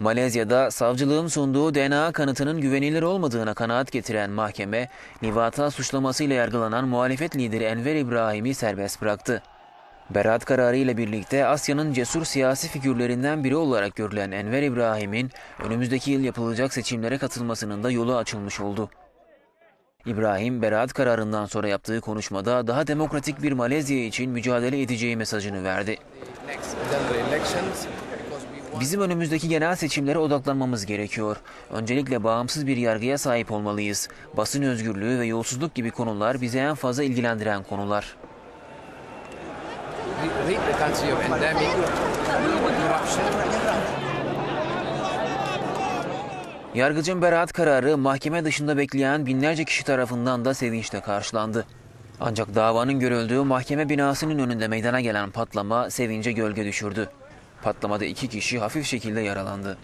Malezya'da savcılığın sunduğu DNA kanıtının güvenilir olmadığına kanaat getiren mahkeme, livata suçlamasıyla yargılanan muhalefet lideri Enver İbrahim'i serbest bıraktı. Beraat kararı ile birlikte Asya'nın cesur siyasi figürlerinden biri olarak görülen Enver İbrahim'in önümüzdeki yıl yapılacak seçimlere katılmasının da yolu açılmış oldu. İbrahim, beraat kararından sonra yaptığı konuşmada daha demokratik bir Malezya için mücadele edeceği mesajını verdi. Bizim önümüzdeki genel seçimlere odaklanmamız gerekiyor. Öncelikle bağımsız bir yargıya sahip olmalıyız. Basın özgürlüğü ve yolsuzluk gibi konular bizi en fazla ilgilendiren konular. Yargıcın beraat kararı mahkeme dışında bekleyen binlerce kişi tarafından da sevinçle karşılandı. Ancak davanın görüldüğü mahkeme binasının önünde meydana gelen patlama sevince gölge düşürdü. Patlamada iki kişi hafif şekilde yaralandı.